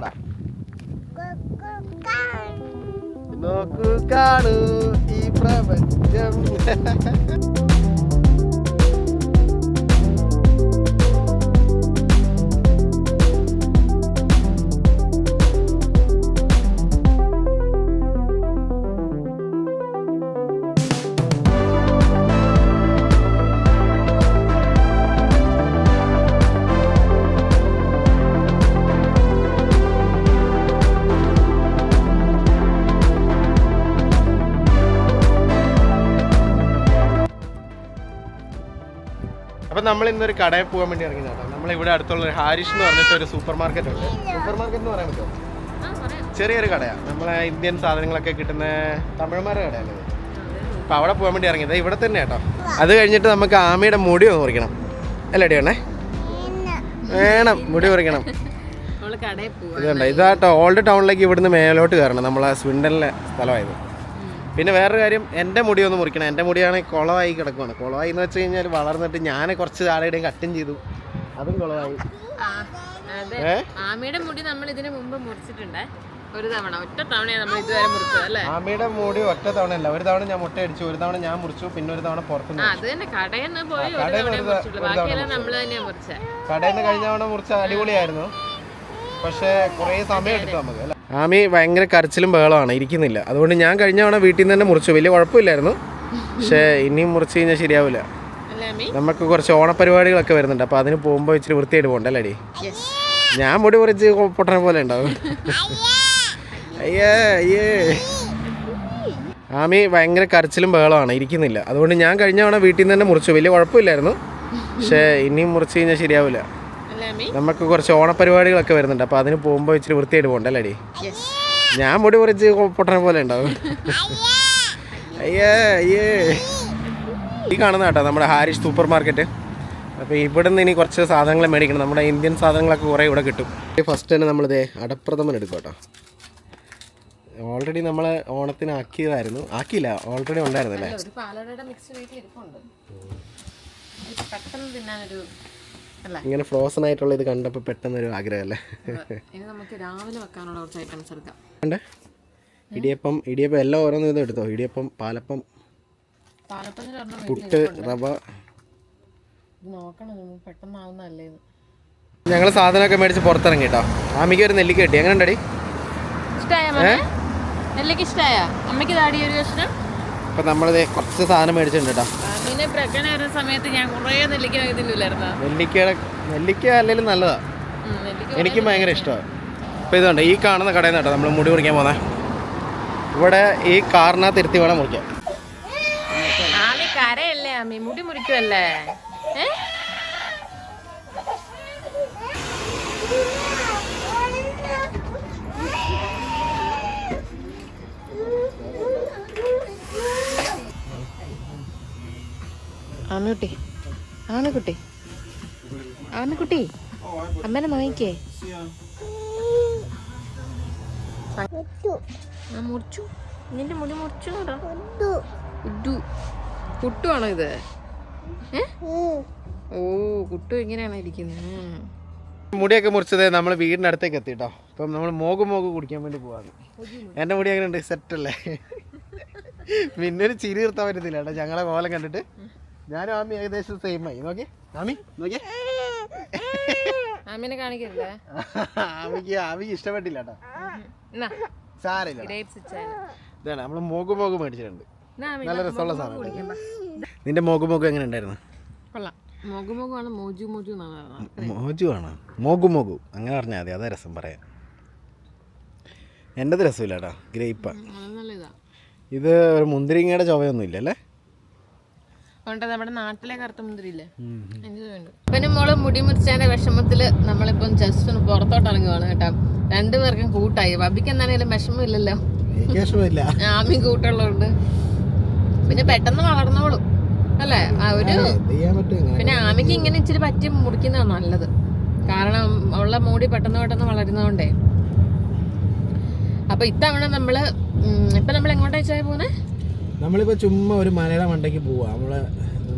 പറ നോക്കൂ കാണൂ ഈ പ്രപഞ്ചം. നമ്മൾ ഇന്നൊരു കടയിൽ പോകാൻ വേണ്ടി ഇറങ്ങി കേട്ടോ. നമ്മൾ ഇവിടെ അടുത്തുള്ള ഒരു ഹാരിഷ് എന്ന് പറഞ്ഞിട്ട് ഒരു സൂപ്പർ മാർക്കറ്റ് ഉണ്ട്. സൂപ്പർ മാർക്കറ്റ് എന്ന് പറയാൻ പറ്റുമോ? ചെറിയൊരു കടയാണ് നമ്മളെ ഇന്ത്യൻ സാധനങ്ങളൊക്കെ കിട്ടുന്ന തമിഴന്മാരുടെ കടയാണ്. അപ്പൊ അവിടെ പോകാൻ വേണ്ടി ഇറങ്ങിയത്. ഇവിടെ തന്നെ കേട്ടോ. അത് കഴിഞ്ഞിട്ട് നമുക്ക് ആമയുടെ മുടി ഒന്ന് മുറിക്കണം അല്ലേ വേണേ വേണം മുടി മുറിക്കണം ഇതുണ്ട് ഇതാട്ടോ ഓൾഡ് ടൗണിലേക്ക് ഇവിടുന്ന് മേലോട്ട് കയറണം. നമ്മളെ സ്വിൻഡനിലെ സ്ഥലമായത്. പിന്നെ വേറൊരു കാര്യം എന്റെ മുടി ഒന്ന് മുറിക്കണം. എന്റെ മുടിയാണെങ്കിൽ കുളമായി കിടക്കുവാണ്. കുളമായി എന്ന് വെച്ച് കഴിഞ്ഞാൽ വളർന്നിട്ട് ഞാൻ കുറച്ച് ആളുടെയും കട്ടും ചെയ്തു. അതും കുളമായി ആമയുടെ മുടി നമ്മൾ ഇതിനു മുമ്പ് മുറിച്ചിട്ടുണ്ട്. ഒരു തവണ ഒറ്റ തവണയാണ് നമ്മൾ ഇതുവരെ മുറിച്ചത് അല്ലേ? ആമയുടെ മുടി ഒറ്റ തവണ അല്ല ഒരു തവണ ഞാൻ മുട്ട അടിച്ചു ഒരു തവണ ഞാൻ മുറിച്ചു പിന്നെ ഒരു തവണ ആ പുറത്തുനിന്ന് അത് തന്നെ കടയിൽ നിന്ന് പോയി ഒരു തവണ തവണ ബാക്കിയെല്ലാം നമ്മൾ തന്നെയാണ് മുറിച്ചത്. കടയിൽ നിന്ന് കഴിഞ്ഞ തവണ മുറിച്ച അടിപൊളിയായിരുന്നു. പക്ഷേ കുറേ സമയം എടുത്തു നമുക്ക് അല്ലേ? ആമി ഭയങ്കര കരച്ചിലും ബഹളമാണ് ഇരിക്കുന്നില്ല. അതുകൊണ്ട് ഞാൻ കഴിഞ്ഞ തവണ വീട്ടിൽ നിന്ന് തന്നെ മുറിച്ചു. വലിയ കുഴപ്പമില്ലായിരുന്നു. പക്ഷേ ഇനിയും മുറിച്ച് കഴിഞ്ഞാൽ ശരിയാവില്ല. നമുക്ക് കുറച്ച് ഓണപരിപാടികളൊക്കെ വരുന്നുണ്ട്. അപ്പോൾ അതിന് പോകുമ്പോൾ ഇച്ചിരി വൃത്തിയായിട്ട് പോകണ്ടല്ലേ ഞാൻ മുടി മുറിച്ച് പൊട്ടണ പോലെ ഉണ്ടാവും. അയ്യേ അയ്യേ. ആമി ഭയങ്കര കരച്ചിലും ബഹളമാണ് ഇരിക്കുന്നില്ല. അതുകൊണ്ട് ഞാൻ കഴിഞ്ഞ തവണ വീട്ടിൽ നിന്ന് തന്നെ മുറിച്ചു. വലിയ കുഴപ്പമില്ലായിരുന്നു. പക്ഷേ ഇനിയും മുറിച്ച് കഴിഞ്ഞാൽ ശരിയാവില്ല. നമുക്ക് കുറച്ച് ഓണപരിപാടികളൊക്കെ വരുന്നുണ്ട്. അപ്പോൾ അതിന് പോകുമ്പോൾ ഇച്ചിരി വൃത്തിയായിട്ട് പോകണ്ടല്ലേ അടി ഞാൻ മുടി കുറച്ച് പൊട്ടണ പോലെ ഉണ്ടാവും. അയ്യേ അയ്യേ. ഈ കാണുന്ന കേട്ടോ നമ്മുടെ ഹാരിഷ് സൂപ്പർ മാർക്കറ്റ്. അപ്പോൾ ഇവിടെ നിന്ന് ഇനി കുറച്ച് സാധനങ്ങൾ മേടിക്കണം. നമ്മുടെ ഇന്ത്യൻ സാധനങ്ങളൊക്കെ കുറേ ഇവിടെ കിട്ടും. ഫസ്റ്റ് തന്നെ നമ്മളിത് അടപ്രഥമൻ എടുക്കും കേട്ടോ. ഓൾറെഡി നമ്മൾ ഓണത്തിന് ആക്കിയതായിരുന്നു. ആക്കിയില്ല ഓൾറെഡി ഉണ്ടായിരുന്നല്ലേ? പെട്ടെന്ന് തിന്നാനൊരു ഇങ്ങനെ ഫ്രോസൺ ആയിട്ടുള്ള ഇത് കണ്ടപ്പോൾ പെട്ടെന്നൊരു ആഗ്രഹമല്ലേ? ഇനി നമുക്ക് രാവിലെ വെക്കാനുള്ള കുറച്ച് ഐറ്റംസ് എടുക്കാം. ഉണ്ട് ഇടിയപ്പം ഇടിയപ്പം എല്ലാം ഓരോന്നും ഇത് എടുത്തോ? ഇടിയപ്പം പാലപ്പം പുട്ട് റവ. ഞങ്ങൾ സാധനമൊക്കെ മേടിച്ച് പുറത്തിറങ്ങി കേട്ടോ. ആമിക്ക് ഒരു നെല്ലിക്ക കിട്ടി. എങ്ങനെ ഉണ്ടടി ഇഷ്ടായ? അമ്മയ്ക്ക് താടി ഒരു കഷ്ണം? അപ്പം നമ്മളിത് കുറച്ച് സാധനം മേടിച്ചിട്ടുണ്ട് കേട്ടോ. പിന്നെ പ്രക്കന വരുന്ന സമയത്ത് ഞാൻ കുറേ നെല്ലിക്ക തിന്നില്ലായിരുന്നോ നെല്ലിക്കയുടെ നെല്ലിക്ക അല്ലെങ്കിലും നല്ലതാ. എനിക്ക് ഭയങ്കര ഇഷ്ടമാണ് അപ്പോൾ ഇതുണ്ട് ഈ കാണുന്ന കടയിൽ നിന്ന് കേട്ടോ നമ്മൾ മുടി മുറിക്കാൻ പോകുന്നത് ഇവിടെ ഈ കാറിനകത്ത് ഇരുത്തി വേണം മുറിക്കാം ആമി കരയല്ലേ ആമി മുടി മുറിക്കുമല്ലേ ഏ? ആമിക്കുട്ടി. ആമിക്കുട്ടി. ആമിക്കുട്ടി. അമ്മനെ നോക്കിക്കേ. ഞാൻ മുറിച്ചു. നിന്റെ മുടി മുറിച്ചു കുട്ടു കുട്ടുവാണോ ഇത്? ഓ കുട്ടു ഇങ്ങനെയാണ് ഇരിക്കുന്നത് മുടിയൊക്കെ മുറിച്ചത് നമ്മൾ വീടിന്റെ അടുത്തേക്ക് എത്തി കേട്ടോ ഇപ്പം നമ്മൾ മോഗ് മോഗ് കുടിക്കാൻ വേണ്ടി പോവാണ് എന്റെ മുടി അങ്ങനെ ഉണ്ട് സെറ്റല്ലേ പിന്നെ ഒരു ചിരി നിർത്താൻ പറ്റത്തില്ല കേട്ടോ. ഞങ്ങളെ കോലം കണ്ടിട്ട്. ഞാനും ആമി ഏകദേശം സെയിം ആയി. നോക്കി. ആമി? നോക്കി. ആമിനെ കാണിക്കരുതേ. ആമിക്ക് ആമിക്ക് ഇഷ്ടപ്പെട്ടില്ല കേട്ടോ സാരില്ല ഇതാണ് നമ്മൾ മോഗ് മോഗ് മേടിച്ചിട്ടുണ്ട്. നല്ല രസമുള്ള സാധനം. നിന്റെ മോക്ക് മോക്ക് എങ്ങനെ ഉണ്ടായിരുന്നു? കൊള്ളാം. മോഗു മോഗുവാണ് മോജു ആണ്? മോഗു മോഗു അങ്ങനെ പറഞ്ഞാൽ മതി അതാ രസം പറയാൻ. എന്റെത് രസമില്ല കേട്ടോ ഗ്രേപ്പ്. നല്ല ഇതാ. മുന്തിരിങ്ങയുടെ ചുവയൊന്നും ഇല്ല അതുകൊണ്ട് നമ്മുടെ നാട്ടിലെ കറുത്ത മുന്തിരിയില്ലേ? എനിക്ക് പിന്നെ മോൾ മുടി മുറിച്ചതിന്റെ വിഷമത്തിൽ നമ്മളിപ്പം ജസ്റ്റ് ഒന്ന് പുറത്തോട്ട് ഇറങ്ങുവാണ് കേട്ടോ. രണ്ടുപേർക്കും കൂട്ടായി. ബബിക്ക് എന്താണെങ്കിലും വിഷമമില്ലല്ലോ. ആമി കൂട്ടുള്ളതുകൊണ്ട്. പിന്നെ പെട്ടെന്ന് വളർന്നോളും അല്ലേ? ഒരു പിന്നെ ആമിക്ക് ഇങ്ങനെ ഇച്ചിരി പറ്റി മുറിക്കുന്നതാണ് നല്ലത്. കാരണം ഉള്ള മൂടി പെട്ടെന്ന് പെട്ടെന്ന് വളരുന്നതുകൊണ്ടേ. അപ്പൊ ഇത്തവണ നമ്മൾ ഇപ്പൊ നമ്മൾ എങ്ങോട്ടാ വെച്ചാൽ പോകുന്നത് നമ്മളിപ്പോ ചുമ്മാ ഒരു മലയുടെ മണ്ടയ്ക്ക് പോവാ. നമ്മൾ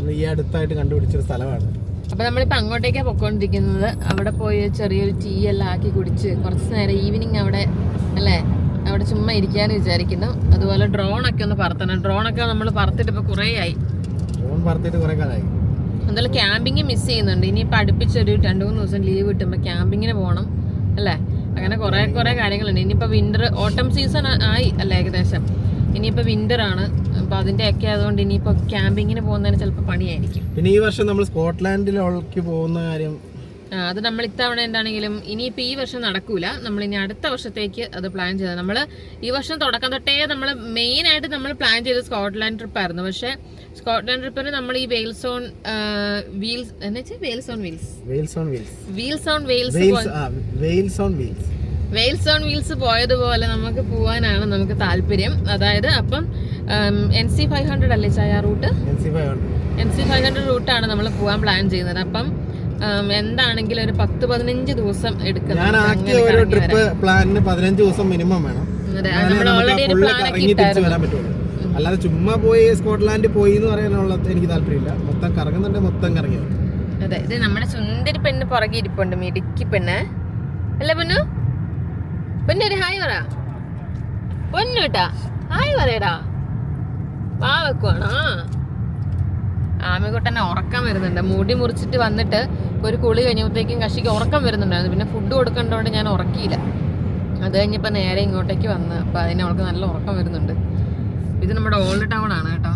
നമ്മൾ ഈ അടുത്തായിട്ട് കണ്ടുപിടിച്ചൊരു സ്ഥലമാണ്. അപ്പൊ നമ്മളിപ്പോ അങ്ങോട്ടേക്കാ പൊക്കോണ്ടിരിക്കുന്നത്. അവിടെ പോയി ചെറിയൊരു ടീ എല്ലാം ആക്കി കുടിച്ച് കുറച്ച് നേരം ഈവനിങ് അവിടെ അല്ലേ? അവിടെ ചുമ്മാ ഇരിക്കാന്ന് വിചാരിക്കുന്നു. അതുപോലെ ഡ്രോൺ ഒക്കെ ഒന്ന് പറത്തണം. ഡ്രോൺ ഒക്കെ നമ്മൾ പറത്തിട്ട് ഇപ്പൊ കുറേ ആയി. ഡ്രോൺ പറത്തിട്ട് കുറെ കാലമായി എന്തായാലും ക്യാമ്പിങ് മിസ് ചെയ്യുന്നുണ്ട്. ഇനിയിപ്പോൾ അടുപ്പിച്ചൊരു രണ്ട് മൂന്ന് ദിവസം ലീവ് കിട്ടുമ്പോൾ ക്യാമ്പിങ്ങിന് പോകണം അല്ലേ? അങ്ങനെ കുറേ കുറേ കാര്യങ്ങളുണ്ട്. ഇനിയിപ്പോൾ വിന്റർ ഓട്ടം സീസൺ ആയി അല്ലേ ഏകദേശം? ഇനിയിപ്പോൾ വിന്റർ ആണ്. അപ്പോൾ അതിന്റെയൊക്കെ ആയതുകൊണ്ട് ഇനിയിപ്പോൾ ക്യാമ്പിങ്ങിന് പോകുന്നതിന് ചിലപ്പോൾ പണിയായിരിക്കും. പിന്നെ ഈ വർഷം നമ്മൾ സ്കോട്ട്ലാൻഡിലേക്ക് പോകുന്ന കാര്യം അത് നമ്മൾ ഇത്തവണ എന്താണെങ്കിലും ഇനിയിപ്പോൾ ഈ വർഷം നടക്കൂല. നമ്മൾ ഇനി അടുത്ത വർഷത്തേക്ക് അത് പ്ലാൻ ചെയ്തത് നമ്മൾ ഈ വർഷം തുടക്കം തൊട്ടേ നമ്മൾ മെയിൻ ആയിട്ട് നമ്മൾ പ്ലാൻ ചെയ്ത സ്കോട്ട്ലാൻഡ് ട്രിപ്പായിരുന്നു പക്ഷേ സ്കോട്ട്ലാൻഡ് ട്രിപ്പിന് നമ്മൾ ഈ വെയിൽസ് ഓൺ വീൽസ് എന്നുവെച്ചാൽ Wales on wheels Wales on wheels wheels on Wales Wales Wales on wheels Wales on wheels പോയതുപോലെ നമുക്ക് പോവാനാണ് നമുക്ക് താല്പര്യം. അതായത് അപ്പം എൻ സി ഫൈവ് ഹൺഡ്രഡ് അല്ലേ ചായ route? N C five hundred റൂട്ടാണ് നമ്മൾ പോകാൻ പ്ലാൻ ചെയ്യുന്നത്. അപ്പം എന്താണെങ്കിലും ഒരു പത്ത് പതിനഞ്ച് ദിവസം എടുക്കുന്നത് അല്ലാതെ ചുമ്മാ പോയി സ്കോട്ട്ലാൻഡ് പോയി എന്ന് പറയാനുള്ള എനിക്ക് താല്പര്യമില്ല. മൊത്തം കറങ്ങുന്നുണ്ട് മൊത്തം കറങ്ങി. അതെ ഇത് നമ്മുടെ സുന്ദരി പെണ്ണ് പുറകെ ഇരിപ്പുണ്ട് മിടുക്കി പെണ്ണ്. അല്ലേ പൊന്നു? പൊന്നു ഒരു ഹായ് പറ. പൊന്നു കേട്ടാ ഹായ് പറയടാ. വാ വെക്കുവാണോ? ആമിക്കുട്ടനെ ഉറക്കം വരുന്നുണ്ട്. മുടി മുറിച്ചിട്ട് വന്നിട്ട് ഒരു കുളി കഴിഞ്ഞപ്പോഴത്തേക്കും കഷിക്ക് ഉറക്കം വരുന്നുണ്ടായിരുന്നു. പിന്നെ ഫുഡ് കൊടുക്കേണ്ടതുകൊണ്ട് ഞാൻ ഉറക്കിയില്ല. അത് കഴിഞ്ഞപ്പോൾ നേരെ ഇങ്ങോട്ടേക്ക് വന്ന് അപ്പോൾ അതിന് അവൾക്ക് നല്ല ഉറക്കം വരുന്നുണ്ട്. ഇത് നമ്മുടെ ഓൾഡ് ടൗൺ ആണ് കേട്ടോ.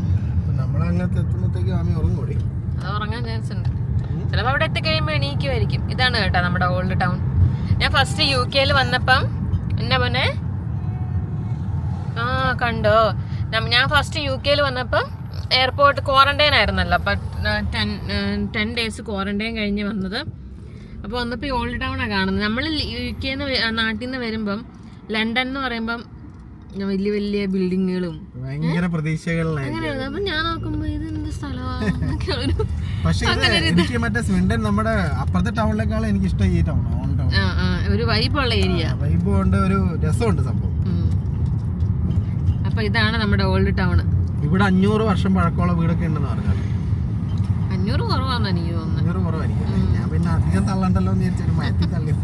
അത് ഉറങ്ങാൻ ചാൻസ് ഉണ്ട്. ചിലപ്പോൾ അവിടെ എത്തിക്കഴിയുമ്പോൾ എണീക്കുമായിരിക്കും ഇതാണ് കേട്ടോ നമ്മുടെ ഓൾഡ് ടൗൺ ഞാൻ ഫസ്റ്റ് യു കെയിൽ വന്നപ്പം എന്നാ പോന്നെ ആ കണ്ടോ? ഞാൻ ഫസ്റ്റ് യു കെയിൽ വന്നപ്പം എയർപോർട്ട് ക്വാറന്റൈൻ ആയിരുന്നല്ലോ. അപ്പം ടെൻ ടെൻ ഡേയ്സ് ക്വാറന്റൈൻ കഴിഞ്ഞ് വന്നത്. അപ്പോൾ വന്നപ്പോൾ ഈ ഓൾഡ് ടൗണാണ് കാണുന്നത്. നമ്മൾ യു കെന്ന് നാട്ടിൽ നിന്ന് വരുമ്പം ലണ്ടൻ എന്ന് പറയുമ്പം വലിയ വലിയ ബിൽഡിങ്ങുകളും ഭയങ്കര പ്രതീക്ഷകളിലായിരുന്നു അപ്പം ഞാൻ നോക്കുമ്പോൾ പക്ഷെ എനിക്ക് മറ്റേ സ്വിൻഡൻ നമ്മുടെ അപ്പുറത്തെ ടൗണിലേക്കാളും എനിക്ക് ഇഷ്ടം ഈ ടൗൺ ഓൺ ടൗൺ ഒരു വൈബുള്ള ഏരിയ വൈബ് കൊണ്ട് ഒരു രസമുണ്ട് സംഭവം. അപ്പൊ ഇതാണ് നമ്മുടെ ഓൾഡ് ടൗൺ ഇവിടെ അഞ്ഞൂറ് വർഷം പഴക്കമുള്ള വീടൊക്കെ ഉണ്ടെന്ന് പറഞ്ഞാൽ അഞ്ഞൂറ് കുറവാന്ന് എനിക്ക് തോന്നുന്നത് അഞ്ഞൂറ് കുറവായിരിക്കും ഞാൻ പിന്നെ അധികം തള്ളണ്ടല്ലോ എന്ന് വിചാരിച്ചു മയത്തി തള്ളി.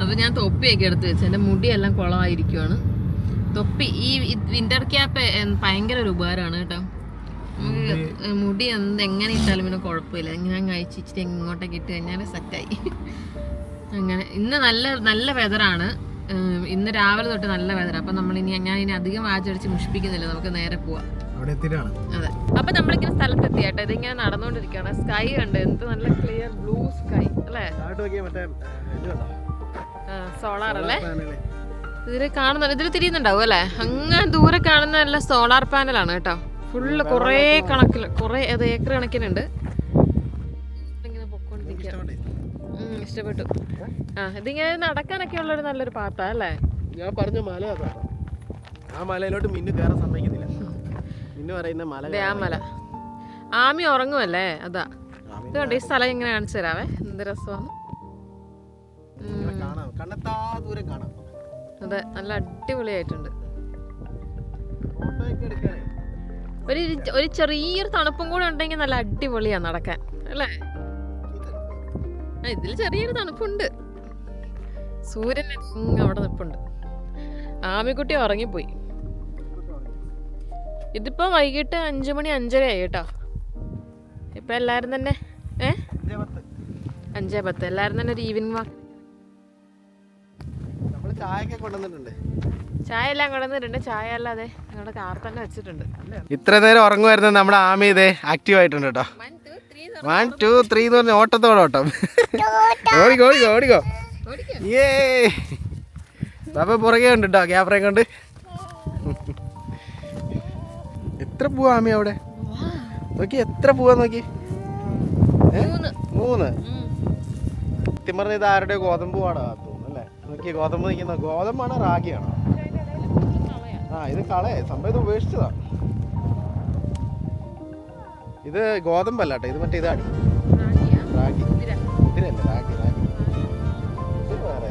അപ്പൊ ഞാൻ തൊപ്പിയൊക്കെ എടുത്ത് വെച്ചു എന്റെ മുടിയെല്ലാം കുളമായിരിക്കുവാണ്. തൊപ്പി ഈ വിന്റർ ക്യാപ്പ് ഭയങ്കര ഒരു ഉപകാരമാണ് കേട്ടോ. മുടി. എന്ത് എങ്ങനെ ഇട്ടാലും പിന്നെ കുഴപ്പമില്ല. ഞാൻ കഴിച്ചിട്ട് ഇച്ചിരി ഇങ്ങോട്ടേക്ക് ഇട്ട് കഴിഞ്ഞാൽ സെറ്റായി. അങ്ങനെ ഇന്ന് നല്ല നല്ല വെതറാണ് ഇന്ന് രാവിലെ തൊട്ട് നല്ല വെതർ അപ്പൊ നമ്മൾ ഇനി ഞാൻ ഇനി അധികം വാചടിച്ച് മുഷിപ്പിക്കുന്നില്ല. നമുക്ക് നേരെ പോവാം. അതെ. അപ്പൊ നമ്മളിങ്ങനെ സ്ഥലത്തെത്തി കേട്ടോ. ഇതിങ്ങനെ നടന്നുകൊണ്ടിരിക്കുകയാണ്. സ്കൈ ഉണ്ട് എന്ത് നല്ല ക്ലിയർ ബ്ലൂ സ്കൈ അല്ലേ? സോളാർ അല്ലേ? ഇതിൽ കാണുന്നുണ്ട് ഇതിൽ തിരിയുന്നുണ്ടാവും അല്ലേ? അങ്ങനെ ദൂരെ കാണുന്ന നല്ല സോളാർ പാനലാണ് കേട്ടോ. ഫുള്ള് കുറേ കണക്കിൽ കുറേ അത് ഏക്കർ കണക്കിനുണ്ട്. ഇങ്ങനെ പൊക്കോണ്ടിരിക്കുക ഉം, ഇഷ്ടപ്പെട്ടു. ആ ഇതിങ്ങനെ നടക്കാനൊക്കെ ഉള്ളൊരു നല്ലൊരു പാത്ത അല്ലേ? ഞാൻ പറഞ്ഞ മല ആ മലയിലോട്ട് മിന്നു കയറാൻ സമ്മതിക്കുന്നില്ല മിന്നു പറയുന്ന മല ആ മല. ആമി ഉറങ്ങുമല്ലേ അതാ. ഇത് കണ്ടോ ഈ സ്ഥലം ഇങ്ങനെ കാണിച്ചു തരാവേ. എന്ത് രസമാണ്. അതെ നല്ല അടിപൊളിയായിട്ടുണ്ട്. ഫോട്ടോ ഒക്കെ എടുക്കാനേ. ഒരു ഒരു ചെറിയൊരു തണുപ്പും കൂടെ ഉണ്ടെങ്കിൽ നല്ല അടിപൊളിയാ നടക്കാൻ അല്ലേ? ഇതിൽ ചെറിയൊരു തണുപ്പുണ്ട്. സൂര്യൻ അവിടെ നിൽപ്പുണ്ട്. ആമിക്കുട്ടി ഉറങ്ങിപ്പോയി. ഇതിപ്പോ വൈകിട്ട് അഞ്ചു മണി അഞ്ചര ആയി കേട്ടോ. ഇപ്പൊ എല്ലാരും തന്നെ ഏ? അഞ്ചേ പത്ത്. എല്ലാരും തന്നെ ഒരു ഈവനിങ് വാക്ക് ചായ കൊണ്ടുവന്നിട്ടുണ്ട്. ചായ എല്ലാം കൊണ്ടുവന്നിട്ടുണ്ട് ചായ അല്ലാതെ ഞങ്ങളുടെ കാർ തന്നെ വെച്ചിട്ടുണ്ട്. ഇത്ര നേരം ഉറങ്ങുമായിരുന്നു നമ്മുടെ ആമി ഇതേ ആക്റ്റീവ് ആയിട്ടുണ്ട് കേട്ടോ. വൺ ടു ത്രീ എന്ന് പറഞ്ഞ ഓട്ടത്തോടെ ഓട്ടം. ഓടിക്കോ ഓടിക്കോ ഓടിക്കോ. ഏ അപ്പൊ പുറകെ ഉണ്ട് കേട്ടോ ക്യാമറയും കൊണ്ട്. എത്ര പൂവാ ആമി അവിടെ? നോക്കി എത്ര പൂവാ നോക്കി? മൂന്ന്. സത്യം പറഞ്ഞ ഇത് ആരുടെ ഗോതമ്പ് പാടാ തോന്നുന്നു അല്ലേ? നോക്കി ഗോതമ്പ് നിൽക്കുന്ന ഗോതമ്പാണോ റാഗിയാണോ? ആ ഇത് കളയെ സംഭവം ഇത് ഉപേക്ഷിച്ചതാ. ഇത് ഗോതമ്പല്ല കേട്ടോ ഇത് മറ്റേ റാഗിയാ? റാഗി? ഇതിനല്ല റാഗി റാഗി. ഇത് വേറെ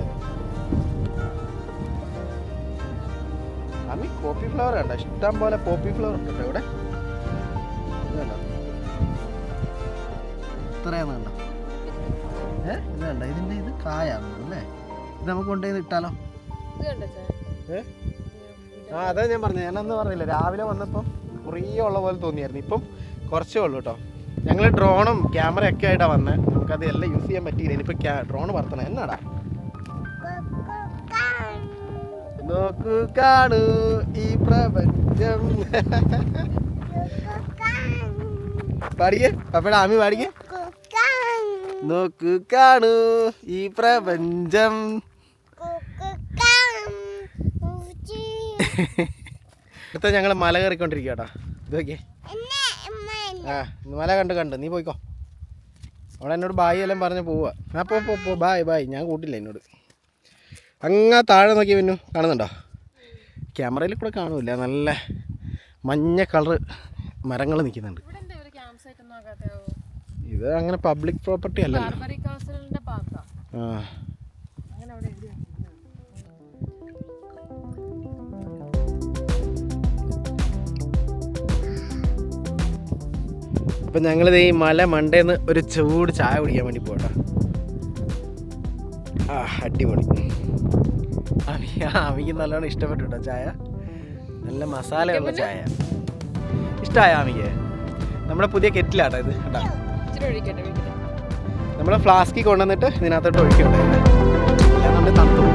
അമ്മി കോപ്പി ഫ്ലവർ കണ്ടോ? ഇഷ്ടം പോലെ കോപ്പി ഫ്ലവർ ഉണ്ട് കേട്ടോ ഇവിടെ. ഇത്രയാണ് കണ്ടോ? ഏ? ഇത് കണ്ട? ഇതിന്റെ ഇത് കായാണ് അല്ലേ? ഇത് നമുക്ക് കൊണ്ടുപോയി ഇട്ടാലോ? ഏ? ആ അതാ ഞാൻ പറഞ്ഞത്. ഞാനന്ന് പറഞ്ഞില്ല രാവിലെ വന്നപ്പം കുറേ ഉള്ള പോലെ തോന്നിയായിരുന്നു. ഇപ്പം കുറച്ചേ ഉള്ളൂ കേട്ടോ ഞങ്ങൾ ഡ്രോണും ക്യാമറ ഒക്കെ ആയിട്ടാണ് വന്നത് നമുക്കത് എല്ലാം യൂസ് ചെയ്യാൻ പറ്റിയില്ല. ഇനിയിപ്പോൾ ഡ്രോൺ വർത്തണം എന്നാടാ? നോക്കൂ കാണൂ ഈ പ്രപഞ്ചം. പാടിക്കേ? പപ്പയുടെ ആമി പാടിക്കേ? നോക്കൂ കാണൂ ഈ പ്രപഞ്ചം. അടുത്ത ഞങ്ങൾ മല കയറിക്കൊണ്ടിരിക്കുക കേട്ടോ ഇത് നോക്കിയേ. ആ മല കണ്ട് കണ്ട്. നീ പോയിക്കോ. അവിടെ എന്നോട് ബായി എല്ലാം പറഞ്ഞ് പോവുക ആ പോ പോ പോ. ബായ് ബായ് ഞാൻ കൂട്ടില്ല എന്നോട്. അങ്ങ് താഴെ നോക്കി പിന്നു കാണുന്നുണ്ടോ? ക്യാമറയിൽ കൂടെ കാണൂല നല്ല മഞ്ഞ കളറ് മരങ്ങൾ നിൽക്കുന്നുണ്ട്. ഇത് അങ്ങനെ പബ്ലിക് പ്രോപ്പർട്ടി അല്ലല്ലോ. ആ. അപ്പം ഞങ്ങളിത് ഈ മല മണ്ടേന്ന് ഒരു ചൂട് ചായ കുടിക്കാൻ വേണ്ടി പോട്ടോ ആ അടിപൊളി. അമി അമിക്ക് നല്ലോണം ഇഷ്ടപ്പെട്ടു കേട്ടോ ചായ? നല്ല മസാലയുള്ള ചായ. ഇഷ്ടമായ അമിക്ക് നമ്മുടെ പുതിയ കെറ്റിലാട്ടോ ഇത് കേട്ടോ നമ്മളെ ഫ്ലാസ്കിൽ കൊണ്ടുവന്നിട്ട് ഇതിനകത്തോട്ട് ഒഴിക്കണ്ടായിരുന്നു നമ്മൾ തണുത്തു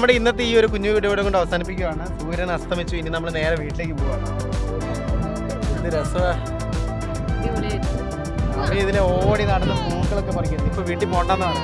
നമ്മുടെ ഇന്നത്തെ ഈ ഒരു കുഞ്ഞു വീഡിയോ ഇവിടെ കൊണ്ട് അവസാനിപ്പിക്കുകയാണ്. സൂര്യൻ അസ്തമിച്ചു. ഇനി നമ്മൾ നേരെ വീട്ടിലേക്ക് പോവാണ്. ഇത് രസമാണ് ഇതിനെ ഓടി നടന്ന് പൂക്കളൊക്കെ പറിക്കുന്നത് ഇപ്പൊ വീട്ടിൽ പോണ്ടെന്നാണ്.